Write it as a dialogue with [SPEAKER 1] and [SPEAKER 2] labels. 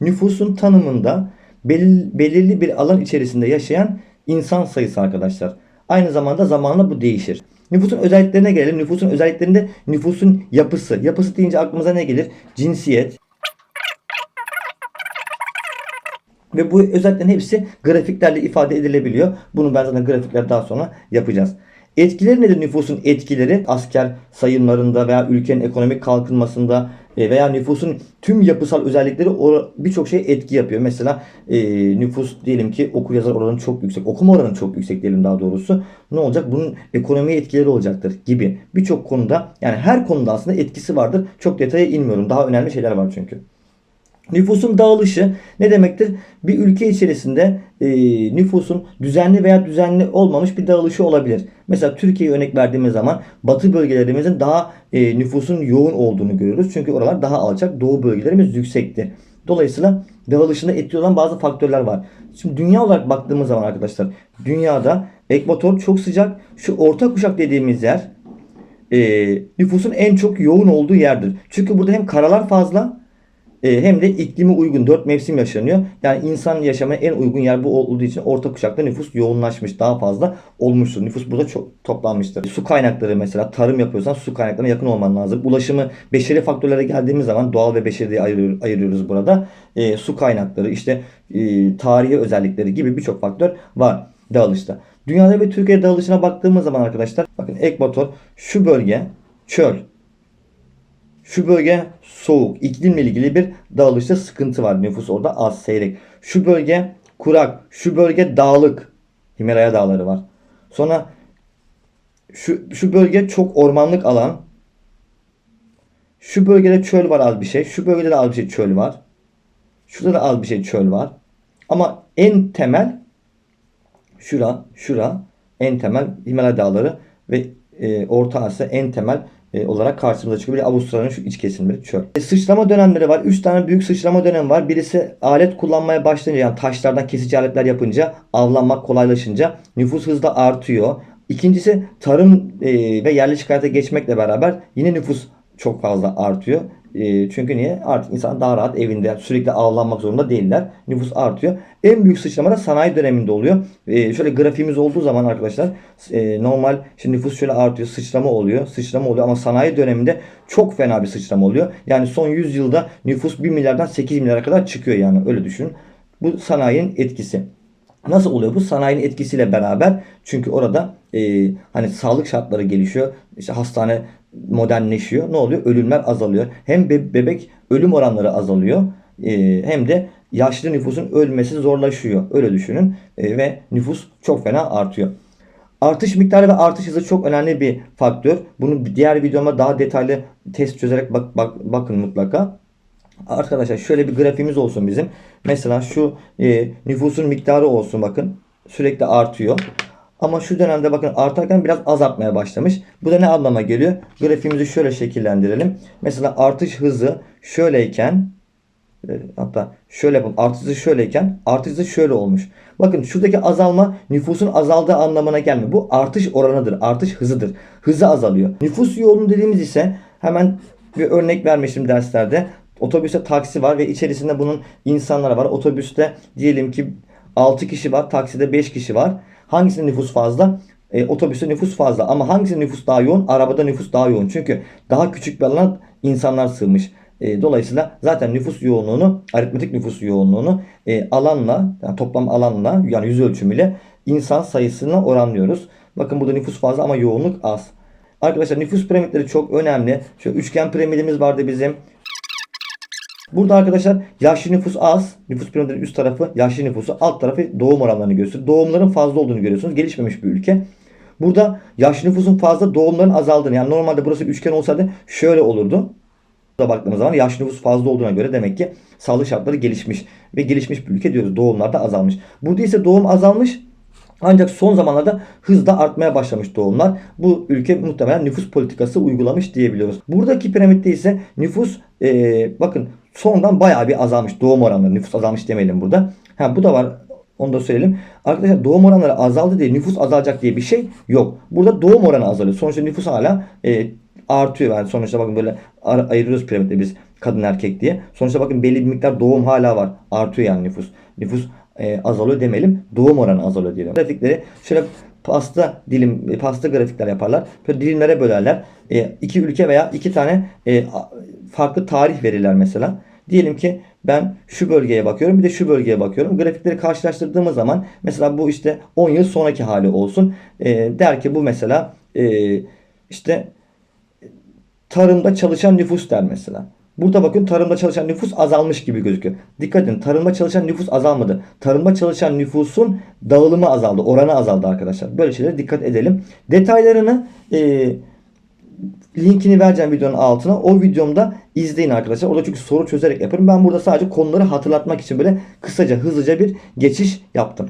[SPEAKER 1] nüfusun tanımında belirli, belirli bir alan içerisinde yaşayan insan sayısı arkadaşlar. Aynı zamanda zamanla bu değişir. Nüfusun özelliklerine gelelim. Nüfusun özelliklerinde nüfusun yapısı. Yapısı deyince aklımıza ne gelir? Cinsiyet. Ve bu özelliklerin hepsi grafiklerle ifade edilebiliyor. Bunu ben zaten grafikler daha sonra yapacağız. Etkileri nedir nüfusun etkileri? Asker sayımlarında veya ülkenin ekonomik kalkınmasında veya nüfusun tüm yapısal özellikleri birçok şey etki yapıyor. Mesela e, nüfus diyelim ki okur yazar oranı çok yüksek. Okuma oranı çok yüksek diyelim daha doğrusu. Ne olacak? Bunun ekonomiye etkileri olacaktır gibi. Birçok konuda yani her konuda aslında etkisi vardır. Çok detaya inmiyorum. Daha önemli şeyler var çünkü. Nüfusun dağılışı ne demektir? Bir ülke içerisinde e, nüfusun düzenli veya düzenli olmamış bir dağılışı olabilir. Mesela Türkiye'ye örnek verdiğimiz zaman batı bölgelerimizin daha e, nüfusun yoğun olduğunu görüyoruz. Çünkü oralar daha alçak, doğu bölgelerimiz yüksektir. Dolayısıyla dağılışında etkili olan bazı faktörler var. Şimdi dünya olarak baktığımız zaman arkadaşlar dünyada ekvator çok sıcak. Şu orta kuşak dediğimiz yer e, nüfusun en çok yoğun olduğu yerdir. Çünkü burada hem karalar fazla e, hem de iklimi uygun. Dört mevsim yaşanıyor. Yani insan yaşamaya en uygun yer bu olduğu için orta kuşakta nüfus yoğunlaşmış. Daha fazla olmuştur. Nüfus burada çok toplanmıştır. Su kaynakları mesela tarım yapıyorsan su kaynaklarına yakın olman lazım. Ulaşımı beşeri faktörlere geldiğimiz zaman doğal ve beşeri diye ayırıyor- ayırıyoruz burada. E, su kaynakları işte e, tarihi özellikleri gibi birçok faktör var dağılışta. Dünyada ve Türkiye dağılışına baktığımız zaman arkadaşlar bakın ekvator şu bölge çöl. Şu bölge soğuk. iklimle ilgili bir dağılışta sıkıntı var. Nüfus orada az seyrek. Şu bölge kurak. Şu bölge dağlık. Himalaya dağları var. Sonra şu, şu bölge çok ormanlık alan. Şu bölgede çöl var az bir şey. Şu bölgede de az bir şey çöl var. Şurada da az bir şey çöl var. Ama en temel şura, şura en temel Himalaya dağları ve e, Orta Asya en temel e, olarak karşımıza çıkıyor. Bir Avustralya'nın şu iç kesimleri çöl. E, sıçrama dönemleri var. 3 tane büyük sıçrama dönemi var. Birisi alet kullanmaya başlayınca yani taşlardan kesici aletler yapınca avlanmak kolaylaşınca nüfus hızla artıyor. İkincisi tarım e, ve yerleşik hayata geçmekle beraber yine nüfus çok fazla artıyor. E, çünkü niye? Artık insan daha rahat evinde sürekli avlanmak zorunda değiller. Nüfus artıyor. En büyük sıçrama da sanayi döneminde oluyor. E, şöyle grafiğimiz olduğu zaman arkadaşlar e, normal şimdi nüfus şöyle artıyor. Sıçrama oluyor. Sıçrama oluyor ama sanayi döneminde çok fena bir sıçrama oluyor. Yani son 100 yılda nüfus 1 milyardan 8 milyara kadar çıkıyor yani öyle düşünün. Bu sanayinin etkisi. Nasıl oluyor bu? Sanayinin etkisiyle beraber çünkü orada e, hani sağlık şartları gelişiyor. İşte hastane modernleşiyor. Ne oluyor? Ölümler azalıyor. Hem be- bebek ölüm oranları azalıyor. e, hem de yaşlı nüfusun ölmesi zorlaşıyor. Öyle düşünün. E, ve nüfus çok fena artıyor. Artış miktarı ve artış hızı çok önemli bir faktör. Bunu diğer videoma daha detaylı test çözerek bak, bak, bakın mutlaka. Arkadaşlar şöyle bir grafiğimiz olsun bizim. Mesela şu e, nüfusun miktarı olsun bakın. Sürekli artıyor. Ama şu dönemde bakın artarken biraz azaltmaya başlamış. Bu da ne anlama geliyor? Grafiğimizi şöyle şekillendirelim. Mesela artış hızı şöyleyken e, hatta şöyle yapalım. Artış hızı şöyleyken artış hızı şöyle olmuş. Bakın şuradaki azalma nüfusun azaldığı anlamına gelmiyor. Bu artış oranıdır. Artış hızıdır. Hızı azalıyor. Nüfus yoğunluğu dediğimiz ise hemen bir örnek vermiştim derslerde. Otobüste taksi var ve içerisinde bunun insanlar var. Otobüste diyelim ki 6 kişi var. Takside 5 kişi var. Hangisinin nüfus fazla? E, otobüste nüfus fazla ama hangisinin nüfus daha yoğun? Arabada nüfus daha yoğun. Çünkü daha küçük bir alana insanlar sığmış. E, dolayısıyla zaten nüfus yoğunluğunu, aritmetik nüfus yoğunluğunu e, alanla, yani toplam alanla yani yüz ölçümüyle insan sayısına oranlıyoruz. Bakın burada nüfus fazla ama yoğunluk az. Arkadaşlar nüfus piramitleri çok önemli. Şöyle üçgen piramidimiz vardı bizim. Burada arkadaşlar yaşlı nüfus az. Nüfus piramidinin üst tarafı yaşlı nüfusu. Alt tarafı doğum oranlarını gösteriyor. Doğumların fazla olduğunu görüyorsunuz. Gelişmemiş bir ülke. Burada yaşlı nüfusun fazla doğumların azaldığını. Yani normalde burası üçgen olsaydı şöyle olurdu. Burada baktığımız zaman yaşlı nüfus fazla olduğuna göre demek ki sağlık şartları gelişmiş. Ve gelişmiş bir ülke diyoruz. Doğumlar da azalmış. Burada ise doğum azalmış. Ancak son zamanlarda hızla artmaya başlamış doğumlar. Bu ülke muhtemelen nüfus politikası uygulamış diyebiliyoruz. Buradaki piramitte ise nüfus e, bakın sondan bayağı bir azalmış. Doğum oranları nüfus azalmış demeyelim burada. Ha bu da var. Onu da söyleyelim. Arkadaşlar doğum oranları azaldı diye nüfus azalacak diye bir şey yok. Burada doğum oranı azalıyor. Sonuçta nüfus hala e, artıyor. Yani sonuçta bakın böyle ayırıyoruz piramitte biz. kadın erkek diye. Sonuçta bakın belli bir miktar doğum hala var. Artıyor yani nüfus. Nüfus e, azalıyor demeyelim. Doğum oranı azalıyor diyelim. Grafikleri şöyle pasta dilim e, pasta grafikler yaparlar. Böyle dilimlere bölerler. E, iki ülke veya iki tane e, farklı tarih verirler mesela. Diyelim ki ben şu bölgeye bakıyorum bir de şu bölgeye bakıyorum. Grafikleri karşılaştırdığımız zaman mesela bu işte 10 yıl sonraki hali olsun. E, der ki bu mesela e, işte tarımda çalışan nüfus der mesela. Burada bakın tarımda çalışan nüfus azalmış gibi gözüküyor. Dikkat edin tarımda çalışan nüfus azalmadı. Tarımda çalışan nüfusun dağılımı azaldı. Oranı azaldı arkadaşlar. Böyle şeylere dikkat edelim. Detaylarını e, linkini vereceğim videonun altına. O videomda izleyin arkadaşlar. Orada çünkü soru çözerek yaparım. Ben burada sadece konuları hatırlatmak için böyle kısaca hızlıca bir geçiş yaptım.